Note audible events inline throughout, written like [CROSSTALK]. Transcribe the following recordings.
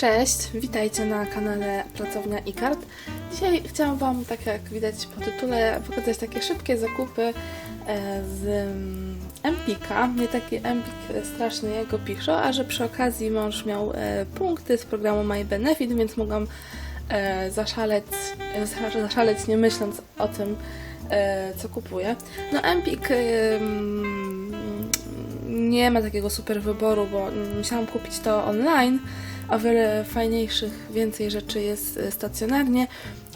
Cześć, witajcie na kanale Pracownia iKart. Dzisiaj chciałam Wam, tak jak widać po tytule, pokazać takie szybkie zakupy e, z mm, Empika. Nie taki Empik straszny jak go piszą, a że przy okazji mąż miał e, punkty z programu My Benefit, więc mogłam e, zaszaleć, za- zaszaleć nie myśląc o tym, co kupuję. No Empik mm, nie ma takiego super wyboru, bo musiałam kupić to online. O wiele fajniejszych, więcej rzeczy jest e, stacjonarnie,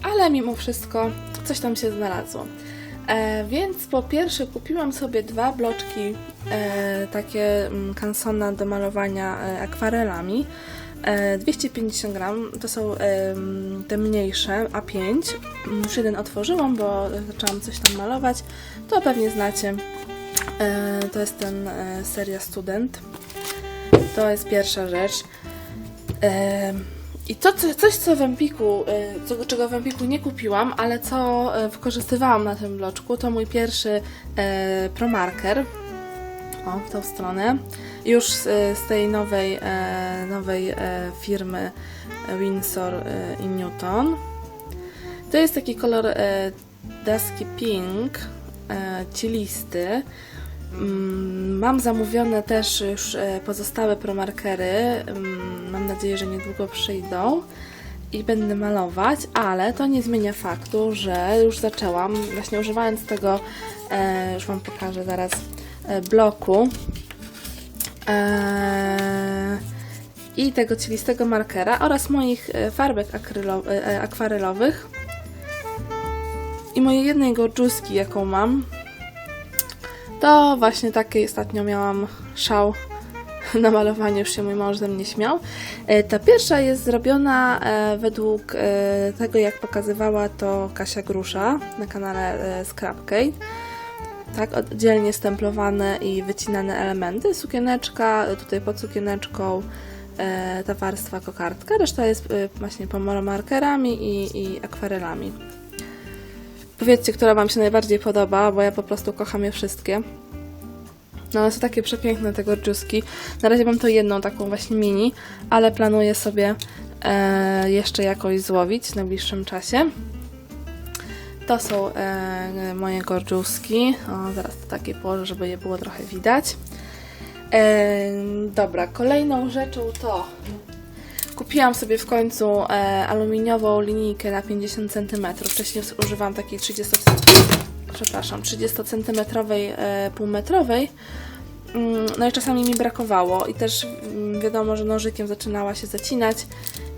ale mimo wszystko coś tam się znalazło. E, więc po pierwsze kupiłam sobie dwa bloczki e, takie mm, Cansona do malowania e, akwarelami. E, 250 gram, to są e, mm, te mniejsze, A5. Już jeden otworzyłam, bo zaczęłam coś tam malować. To pewnie znacie. E, to jest ten e, seria Student. To jest pierwsza rzecz. Em, I to co, coś, co w Empiku, e, czego w Empiku nie kupiłam, ale co e, wykorzystywałam na tym bloczku, to mój pierwszy e, promarker. O, w tą stronę. Już z, z tej nowej, e, nowej e, firmy Windsor e, i Newton. To jest taki kolor e, dusky pink, e, cielisty. Mm, Mam zamówione też już e, pozostałe promarkery. Mm, Mam nadzieję, że niedługo przyjdą i będę malować, ale to nie zmienia faktu, że już zaczęłam, właśnie używając tego, e, już Wam pokażę zaraz, e, bloku. I tego cielistego markera oraz moich farbek akwarelowych. I mojej jednej gorczuski, jaką mam, to właśnie takiej ostatnio miałam szał [LAUGHS] na malowanie, już się mój mąż ze mnie śmiał. E, Ta pierwsza jest zrobiona e, według e, tego, jak pokazywała to Kasia Grusza na kanale Scrapcade. Tak, oddzielnie stemplowane i wycinane elementy. Sukieneczka, tutaj pod sukieneczką ta warstwa kokardka, reszta jest właśnie markerami i, i akwarelami. Powiedzcie, która Wam się najbardziej podoba, bo ja po prostu kocham je wszystkie. No, one są takie przepiękne, te gorczuski. Na razie mam to jedną taką właśnie mini, ale planuję sobie e, jeszcze jakoś złowić w najbliższym czasie. To są e, moje gorczuski. O, zaraz to takie położę, żeby je było trochę widać. E, dobra, kolejną rzeczą to Kupiłam sobie w końcu e, aluminiową linijkę na 50 cm. Wcześniej używałam takiej 30 przepraszam, 30 cm e, półmetrowej. Mm, No i czasami mi brakowało i też mm, wiadomo, że nożykiem zaczynała się zacinać,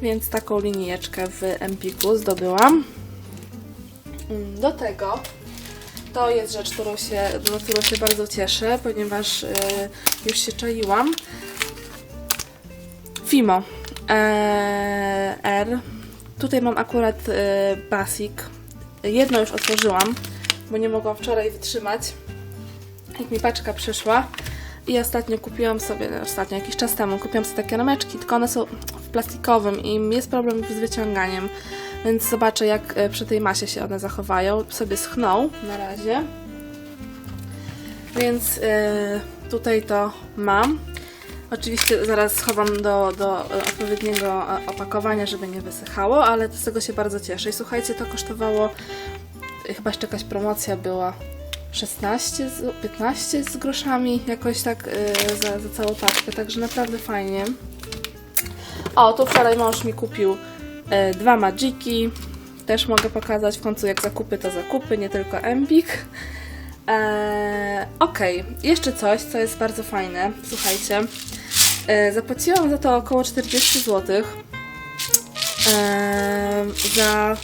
więc taką linijeczkę w Empiku zdobyłam. Mm, Do tego to jest rzecz, którą się, na którą się bardzo cieszę, ponieważ e, już się czaiłam. Fimo R. Tutaj mam akurat e, Basic. Jedno już otworzyłam, bo nie mogłam wczoraj wytrzymać, jak mi paczka przyszła. I ostatnio kupiłam sobie, no, ostatnio jakiś czas temu, kupiłam sobie takie rameczki, tylko one są w plastikowym i jest problem z wyciąganiem. Więc zobaczę, jak e, przy tej masie się one zachowają. Sobie schną na razie. Więc e, tutaj to mam. Oczywiście zaraz schowam do, do e, odpowiedniego e, opakowania, żeby nie wysychało, ale z tego się bardzo cieszę. I słuchajcie, to kosztowało, e, chyba jeszcze jakaś promocja była, 16, z- 15 z groszami, jakoś tak e, za, za całą paczkę, także naprawdę fajnie. O, tu wczoraj mąż mi kupił e, dwa Magiki, też mogę pokazać w końcu jak zakupy to zakupy, nie tylko Empik. Eee, Okej, jeszcze coś, co jest bardzo fajne. Słuchajcie, e, zapłaciłam za to około 40 zł. E, za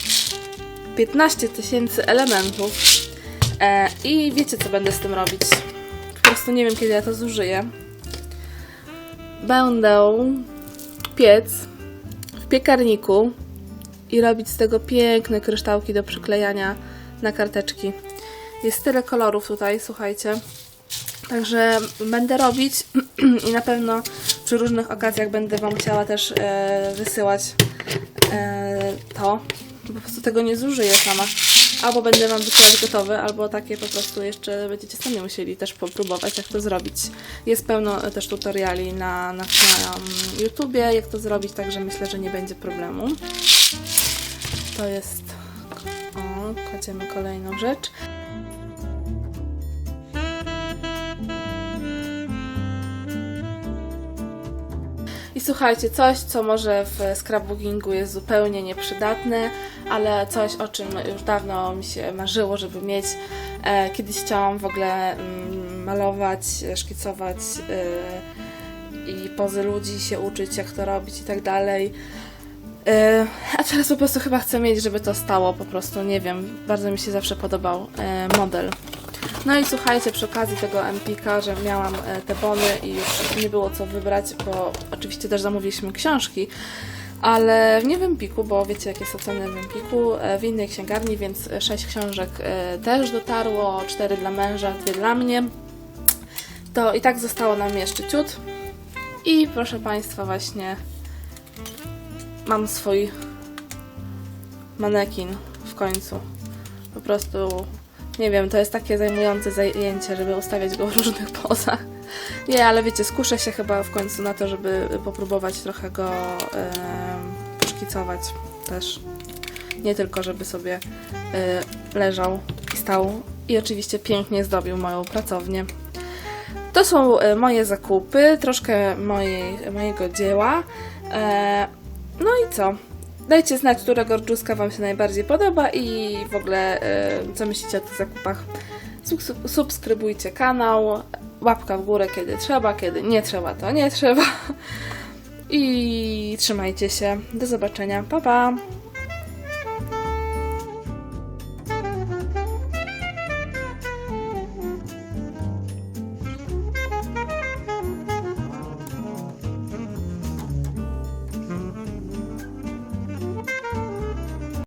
15 tysięcy elementów. E, I wiecie, co będę z tym robić. Po prostu nie wiem, kiedy ja to zużyję. Będę piec w piekarniku i robić z tego piękne kryształki do przyklejania na karteczki. Jest tyle kolorów tutaj, słuchajcie. Także będę robić [CLEARS THROAT] i na pewno przy różnych okazjach będę Wam chciała też e, wysyłać e, to. Po prostu tego nie zużyję sama. albo będę Wam wysyłać gotowe, albo takie po prostu jeszcze będziecie sami musieli też popróbować, jak to zrobić. Jest pełno e, też tutoriali na, na, na um, YouTubie, jak to zrobić, także myślę, że nie będzie problemu. To jest... O, kładziemy kolejną rzecz. I słuchajcie, coś, co może w scrapbookingu jest zupełnie nieprzydatne, ale coś, o czym już dawno mi się marzyło, żeby mieć. E, kiedyś chciałam w ogóle mm, malować, szkicować e, i pozy ludzi się uczyć, jak to robić i tak dalej. E, a teraz po prostu chyba chcę mieć, żeby to stało po prostu, nie wiem, bardzo mi się zawsze podobał model. No i słuchajcie, przy okazji tego Empika, że miałam e, te bony i już nie było co wybrać, bo oczywiście też zamówiliśmy książki, ale nie w Empiku, bo wiecie jakie są ceny w Empiku, e, w innej księgarni, więc 6 książek e, też dotarło, 4 dla męża, 2 dla mnie. To i tak zostało nam jeszcze ciut. I proszę Państwa, właśnie mam swój manekin w końcu. Po prostu nie wiem, to jest takie zajmujące zajęcie, żeby ustawiać go w różnych [LAUGHS] pozach. Nie, ale wiecie, skuszę się chyba w końcu na to, żeby popróbować trochę go em, poszkicować też. Nie tylko, żeby sobie y, leżał i stał i oczywiście pięknie zdobił moją pracownię. To są e, moje zakupy, troszkę mojej, mojego dzieła. E, no i co? Dajcie znać, która gorczuska Wam się najbardziej podoba i w ogóle e, co myślicie o tych zakupach. Subs- Subskrybujcie kanał, łapka w górę kiedy trzeba, kiedy nie trzeba, to nie trzeba. I trzymajcie się. Do zobaczenia. Pa pa!